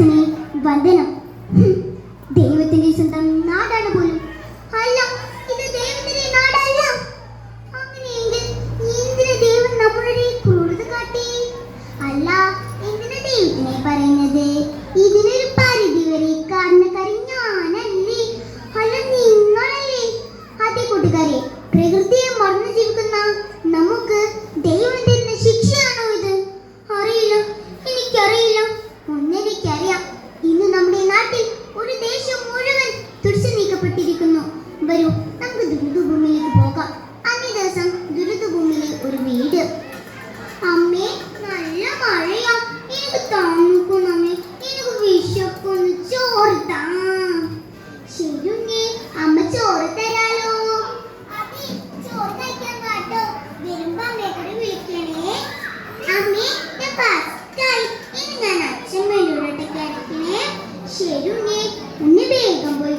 യേശുവിന് വന്ദനം. ദൈവത്തിന്റെ സ്വന്തം നാടാണ് പോലും. അല്ല ഇത് ദൈവത്തിന്റെ നാടല്ല. അങ്ങനെയെങ്കിൽ എന്തിനു ദൈവം നമ്മളോട് ക്രൂരത കാട്ടി. അല്ല എന്തിനു ദൈവത്തിനെ പറയുന്നത്? ഇതിനൊരു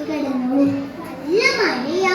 കിടന്നു നല്ല മഴയാ.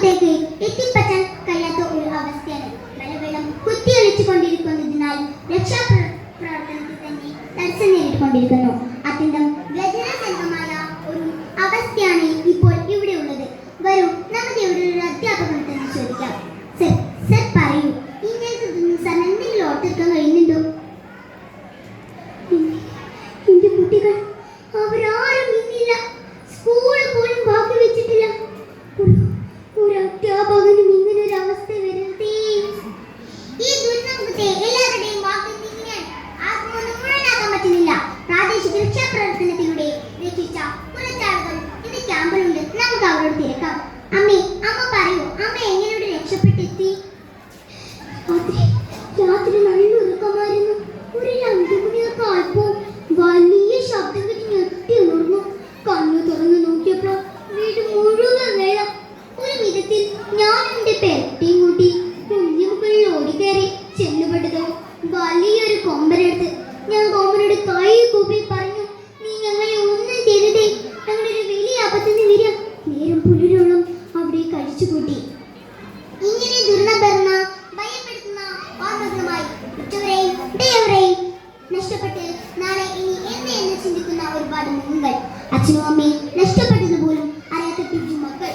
ഭാഗത്തേക്ക് എത്തിപ്പറ്റാൻ കഴിയാത്ത ഒരു അവസ്ഥയാണ് മലവെള്ളം കുത്തിയൊലിച്ചുകൊണ്ടിരിക്കുന്നതിനാൽ രക്ഷാപ്രവർത്തനത്തിൽ തന്നെ തടസ്സം നേരിട്ടുകൊണ്ടിരിക്കുന്നു. അത്യന്തം വ്യജനസംഘമായ ഒരു അവസ്ഥയാണ് ഇപ്പോൾ ഇവിടെ ഉള്ളത്. വരൂ നമുക്ക് ഇവിടെ ഒരു അധ്യാപകനെ തന്നെ ചോദിക്കാം. സെറ്റ് സർ പറയൂ ഇങ്ങനെ സമയത്തിൽ ഓർത്തെടുക്കാൻ കഴിയും മുൻകൂട്ടി ഇങ്ങനെ ദുരിതം ഭയപ്പെടുത്തുന്ന ഓർമ്മകളുമായി ഉറ്റവരെയും ഉടയവരെയും നഷ്ടപ്പെട്ട് നാളെ ഇനി എന്ത് എന്ന് ചിന്തിക്കുന്ന ഒരുപാട് മുൻകൾ അച്ഛനും അമ്മയും നഷ്ടപ്പെട്ടത് പോലും അറിയാത്ത പിഞ്ചു മക്കൾ.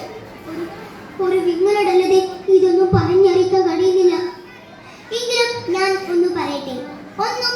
ഒരു വിങ്ങലടല്ലതെ ഇതൊന്നും പറഞ്ഞറിയിക്കാൻ കഴിയുന്നില്ല. എങ്കിലും ഞാൻ ഒന്ന് പറയട്ടെ. ഒന്നും